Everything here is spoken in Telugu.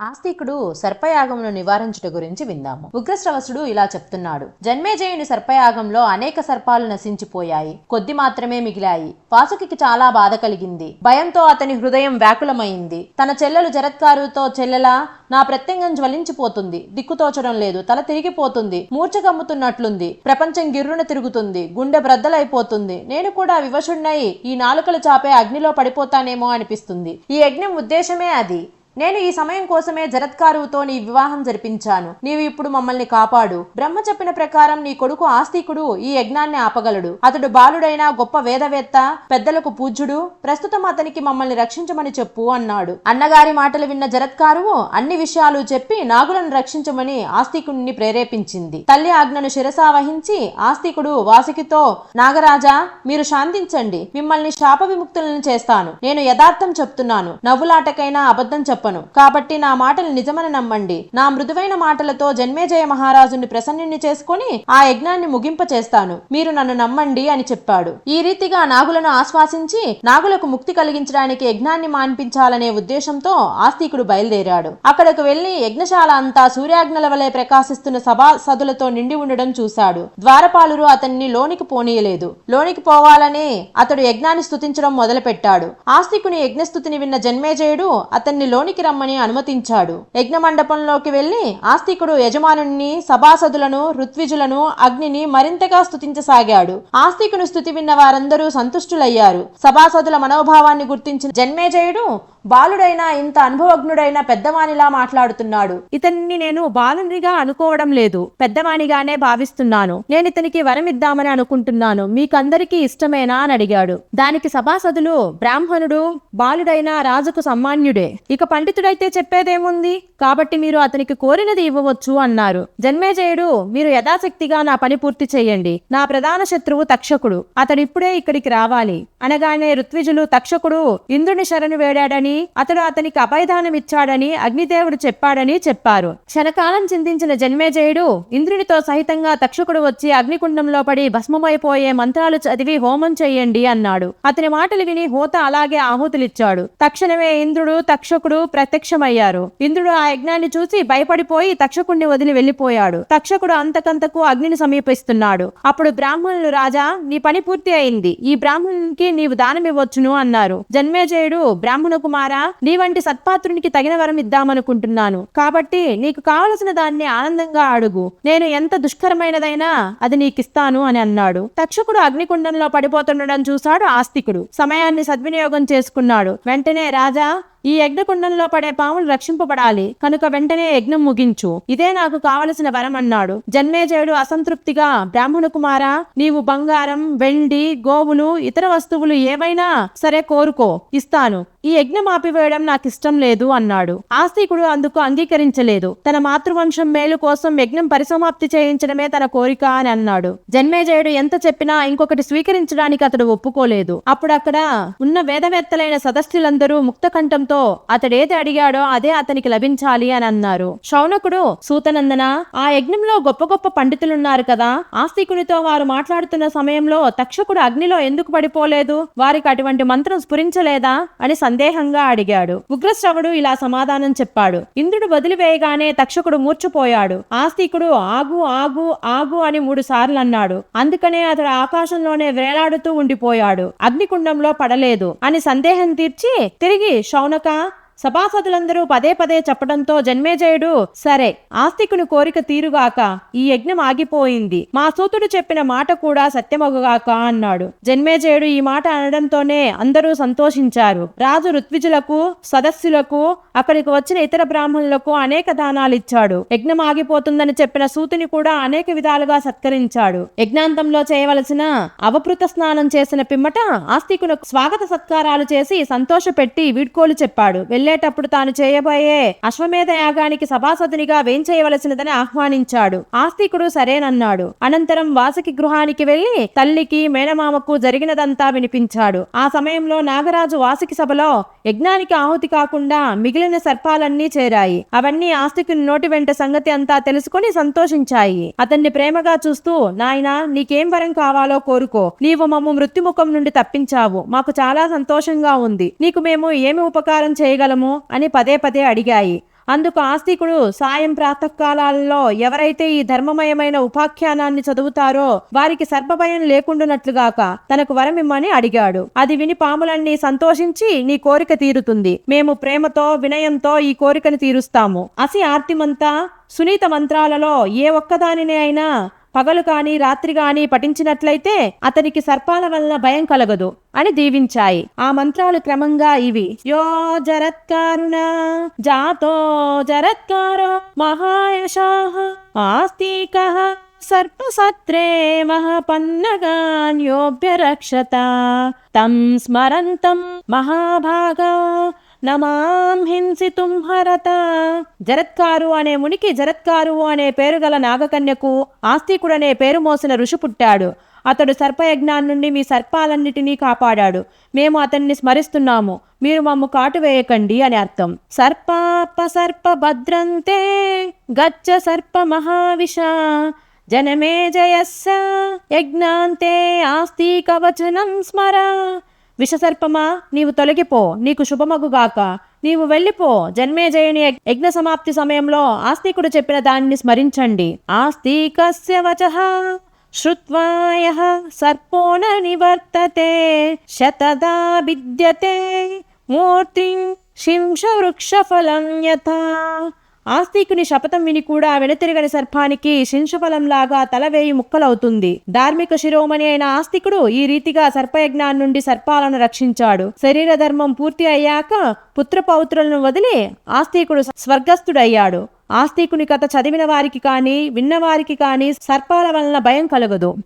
ఆస్తికుడు సర్పయాగమును నివారించుట గురించి విందాము. ఉగ్రశ్రవసుడు ఇలా చెప్తున్నాడు. జన్మేజయుని సర్పయాగంలో అనేక సర్పాలు నశించిపోయాయి. కొద్ది మాత్రమే మిగిలాయి. వాసుకి చాలా బాధ కలిగింది. భయంతో అతని హృదయం వ్యాకులమైంది. తన చెల్లెలు జరత్కారుతో చెల్లెలా నా ప్రత్యంగం జ్వలించిపోతుంది. దిక్కుతోచడం లేదు. తల తిరిగిపోతుంది. మూర్చగమ్ముతున్నట్లుంది ప్రపంచం గిర్రున తిరుగుతుంది. గుండె బ్రద్దలైపోతుంది. నేను కూడా వివశుణ్ణయి ఈ నాలుకలు చాపే అగ్నిలో పడిపోతానేమో అనిపిస్తుంది. ఈ యజ్ఞం ఉద్దేశమే అది. నేను ఈ సమయం కోసమే జరత్కారువుతో నీ వివాహం జరిపించాను. నీవు ఇప్పుడు మమ్మల్ని కాపాడు. బ్రహ్మ చెప్పిన ప్రకారం నీ కొడుకు ఆస్తికుడు ఈ యజ్ఞాన్ని ఆపగలడు. అతడు బాలుడైన గొప్ప వేదవేత్త పెద్దలకు పూజ్యుడు ప్రస్తుతం అతనికి మమ్మల్ని రక్షించమని చెప్పు అన్నాడు. అన్నగారి మాటలు విన్న జరత్కారువు అన్ని విషయాలు చెప్పి నాగులను రక్షించమని ఆస్తికుడిని ప్రేరేపించింది. తల్లి ఆజ్ఞను శిరసా వహించి ఆస్తికుడు వాసుకితో నాగరాజా మీరు శాంతించండి. మిమ్మల్ని శాప విముక్తులను చేస్తాను. నేను యథార్థం చెప్తున్నాను. నవ్వులాటకైనా అబద్ధం చెప్పను కాబట్టి నా మాటలు నిజమని నమ్మండి. నా మృదువైన మాటలతో జన్మేజయ మహారాజుని ప్రసన్నుని చేసుకొని ఆ యజ్ఞాన్ని ముగింప చేస్తాను. మీరు నన్ను నమ్మండి అని చెప్పాడు. ఈ రీతిగా నాగులను ఆశ్వాసించి నాగులకు ముక్తి కలిగించడానికి యజ్ఞాన్ని మాన్పించాలనే ఉద్దేశంతో ఆస్తికుడు బయలుదేరాడు. అక్కడకు వెళ్ళి యజ్ఞశాల అంతా సూర్యాగ్నల వలె ప్రకాశిస్తున్న సభా సదులతో నిండి ఉండడం చూశాడు. ద్వారపాలురు అతన్ని లోనికి పోనీయలేదు. లోనికి పోవాలనే అతడు యజ్ఞాన్ని స్థుతించడం మొదలుపెట్టాడు. ఆస్తికుని యజ్ఞస్థుతిని విన్న జన్మేజయుడు అతన్ని లోనికి రమ్మని అనుమతించాడు. యజ్ఞ మండపంలోకి వెళ్ళి ఆస్తికుడు యజమానుని సభాసదులను ఋత్విజులను అగ్నిని మరింతగా స్తుతించసాగాడు. ఆస్తికుని స్థుతి విన్న వారందరూ సంతుష్టులయ్యారు. సభాసదుల మనోభావాన్ని గుర్తించిన జన్మేజయుడు బాలుడైన ఇంత అనుభవజ్ఞుడైన పెద్దవానిలా మాట్లాడుతున్నాడు. ఇతన్ని నేను బాలునిగా అనుకోవడం లేదు. పెద్దవానిగానే భావిస్తున్నాను. నేను ఇతనికి వరం ఇద్దామని అనుకుంటున్నాను. మీకందరికీ ఇష్టమేనా అని అడిగాడు. దానికి సభాసదులు బ్రాహ్మణుడు బాలుడైన రాజుకు సమ్మాన్యుడే ఇక పండితుడైతే చెప్పేదేముంది? కాబట్టి మీరు అతనికి కోరినది ఇవ్వవచ్చు అన్నారు. జన్మేజయుడు మీరు యథాశక్తిగా నా పని పూర్తి చేయండి. నా ప్రధాన శత్రువు తక్షకుడు. అతడిప్పుడే ఇక్కడికి రావాలి. అనగానే ఋత్విజులు తక్షకుడు ఇంద్రుని శరణు వేడాడని అతడు అతనికి అభయదానం ఇచ్చాడని అగ్నిదేవుడు చెప్పాడని చెప్పారు. క్షణకాలం చింతించిన జన్మేజయుడు ఇంద్రునితో సహితంగా తక్షకుడు వచ్చి అగ్నికుండంలో పడి భస్మమైపోయే మంత్రాలు చదివి హోమం చెయ్యండి అన్నాడు. అతని మాటలు విని హోత అలాగే ఆహుతులిచ్చాడు. తక్షణమే ఇంద్రుడు తక్షకుడు ప్రత్యక్షమయ్యారు. ఇంద్రుడు ఆ యజ్ఞాన్ని చూసి భయపడిపోయి తక్షకుణ్ణి వదిలి వెళ్ళిపోయాడు తక్షకుడు అంతకంతకు అగ్నిని సమీపిస్తున్నాడు. అప్పుడు బ్రాహ్మణులు రాజా నీ పని పూర్తి అయింది. ఈ బ్రాహ్మణునికి నీవు దానం ఇవ్వచ్చును అన్నారు. జన్మేజయుడు బ్రాహ్మణ కుమారా నీ వంటి సత్పాత్రునికి తగిన వరం ఇద్దామనుకుంటున్నాను. కాబట్టి నీకు కావలసిన దాన్ని ఆనందంగా అడుగు. నేను ఎంత దుష్కరమైనదైనా అది నీకిస్తాను అని అన్నాడు. తక్షకుడు అగ్నికుండంలో పడిపోతుండడం చూశాడు ఆస్తికుడు. సమయాన్ని సద్వినియోగం చేసుకున్నాడు. వెంటనే రాజా ఈ యజ్ఞకుండంలో పడే పాములు రక్షింపబడాలి కనుక వెంటనే యజ్ఞం ముగించు. ఇదే నాకు కావలసిన వరం అన్నాడు. జన్మేజయుడు అసంతృప్తిగా బ్రాహ్మణ కుమారా నీవు బంగారం వెండి గోవులు ఇతర వస్తువులు ఏవైనా సరే కోరుకో ఇస్తాను. ఈ యజ్ఞం ఆపివేయడం నాకు ఇష్టం లేదు అన్నాడు. ఆస్తికుడు అందుకు అంగీకరించలేదు. తన మాతృవంశం మేలు కోసం యజ్ఞం పరిసమాప్తి చేయించడమే తన కోరిక అని అన్నాడు. జన్మేజయుడు ఎంత చెప్పినా ఇంకొకటి స్వీకరించడానికి అతడు ఒప్పుకోలేదు. అప్పుడు అక్కడ ఉన్న వేదవేత్తలైన సదస్సులందరూ ముక్త కంఠంతో అతడేది అడిగాడో అదే అతనికి లభించాలి అని అన్నారు. శౌనకుడు సూతనందన ఆ యజ్ఞంలో గొప్ప గొప్ప పండితులున్నారు కదా ఆస్తికునితో వారు మాట్లాడుతున్న సమయంలో తక్షకుడు అగ్నిలో ఎందుకు పడిపోలేదు? వారికి అటువంటి మంత్రం స్ఫురించలేదా? అని సందేహంగా అడిగాడు. ఉగ్రశ్రవుడు ఇలా సమాధానం చెప్పాడు. ఇంద్రుడు వదిలివేయగానే తక్షకుడు మూర్చిపోయాడు ఆస్తికుడు ఆగు ఆగు ఆగు అని మూడు సార్లు అన్నాడు. అందుకనే అతడు ఆకాశంలోనే వేలాడుతూ ఉండిపోయాడు. అగ్నికుండంలో పడలేదు అని సందేహం తీర్చి తిరిగి శౌనక ta సభాసదులందరూ పదే పదే చెప్పడంతో జన్మేజయుడు సరే ఆస్తికుని కోరిక తీరుగాక ఈ యజ్ఞం ఆగిపోయింది. మా సూతుడు చెప్పిన మాట కూడా సత్యమగుగాక అన్నాడు. జన్మేజయుడు ఈ మాట అనడంతోనే అందరూ సంతోషించారు. రాజు ఋత్విజులకు సదస్సులకు అక్కడికి వచ్చిన ఇతర బ్రాహ్మణులకు అనేక దానాలు ఇచ్చాడు యజ్ఞం ఆగిపోతుందని చెప్పిన సూతుని కూడా అనేక విధాలుగా సత్కరించాడు. యజ్ఞాంతంలో చేయవలసిన అవపృత స్నానం చేసిన పిమ్మట ఆస్తికునకు స్వాగత సత్కారాలు చేసి సంతోషపెట్టి వీడ్కోలు చెప్పాడు. వెళ్ళి వెళ్ళేటప్పుడు తాను చేయబోయే అశ్వమేధ యాగానికి సభాసదునిగా వేంచేయవలసినదని ఆహ్వానించాడు. ఆస్తికుడు సరేనన్నాడు. అనంతరం వాసకి గృహానికి వెళ్ళి తల్లికి మేనమామకు జరిగినదంతా వినిపించాడు. ఆ సమయంలో నాగరాజు వాసకి సభలో యజ్ఞానికి ఆహుతి కాకుండా మిగిలిన సర్పాలన్నీ చేరాయి. అవన్నీ ఆస్తికుని నోటి వెంట సంగతి అంతా తెలుసుకుని సంతోషించాయి. అతన్ని ప్రేమగా చూస్తూ నాయనా నీకేం వరం కావాలో కోరుకో. నీవు మమ్ము మృత్యుముఖం నుండి తప్పించావు. మాకు చాలా సంతోషంగా ఉంది. నీకు మేము ఏమి ఉపకారం చేయగలం చేయగలము అని పదే పదే అడిగాయి. అందుకు ఆస్తికుడు సాయం ప్రాతకాలాల్లో ఎవరైతే ఈ ధర్మమయమైన ఉపాఖ్యానాన్ని చదువుతారో వారికి సర్పభయం లేకుండునట్లుగాక తనకు వరం ఇమ్మని అడిగాడు. అది విని పాములన్నీ సంతోషించి నీ కోరిక తీరుతుంది. మేము ప్రేమతో వినయంతో ఈ కోరికను తీరుస్తాము. అసి ఆర్తిమంతా సునీత మంత్రాలలో ఏ ఒక్కదానిని అయినా పగలు కాని రాత్రి కాని పఠించినట్లయితే అతనికి సర్పాల వలన భయం కలగదు అని దీవించాయి. ఆ మంత్రాలు క్రమంగా ఇవి. యో జరత్కారుణ జాతో జరత్కారో మహాయశాహ ఆస్తిక సర్పసత్రే మహాపన్నగాన్యోభ్యరక్షత తం స్మరంతం మహాభాగా నమాం హింసితుం హరత. జరత్కారు అనే మునికి జరత్కారు అనే పేరు గల నాగకన్యకు ఆస్తికుడనే పేరు మోసిన ఋషి పుట్టాడు. అతడు సర్పయజ్ఞాన్ నుండి మీ సర్పాలన్నిటినీ కాపాడాడు. మేము అతన్ని స్మరిస్తున్నాము. మీరు మమ్ము కాటు వేయకండి అని అర్థం. సర్పాప సర్ప భద్రంతే గచ్చ సర్ప మహావిష. జనమే జయస్స యజ్ఞాంతే ఆస్తి కవచనం స్మర. విషసర్పమా? నీవు తొలగిపో. నీకు శుభమగుగాక నీవు వెళ్ళిపో. జన్మేజయుని యజ్ఞ సమాప్తి సమయంలో ఆస్తికుడు చెప్పిన దానిని స్మరించండి. ఆస్తికస్య వచ శ్రుత్వాయ సర్పో నివర్తతే శతదా విద్యతే మూర్తి శింష వృక్ష ఫలం యథా. ఆస్తికుని శపథం విని కూడా వెనుతిరగని సర్పానికి శింశుఫలంలాగా తలవేయి ముక్కలవుతుంది. ధార్మిక శిరోమణి అయిన ఆస్తికుడు ఈ రీతిగా సర్పయజ్ఞాన్ నుండి సర్పాలను రక్షించాడు. శరీర ధర్మం పూర్తి అయ్యాక పుత్రపౌత్రులను వదిలి ఆస్తికుడు స్వర్గస్థుడయ్యాడు. ఆస్తికుని కథ చదివిన వారికి కానీ విన్నవారికి కానీ సర్పాల వలన భయం కలగదు.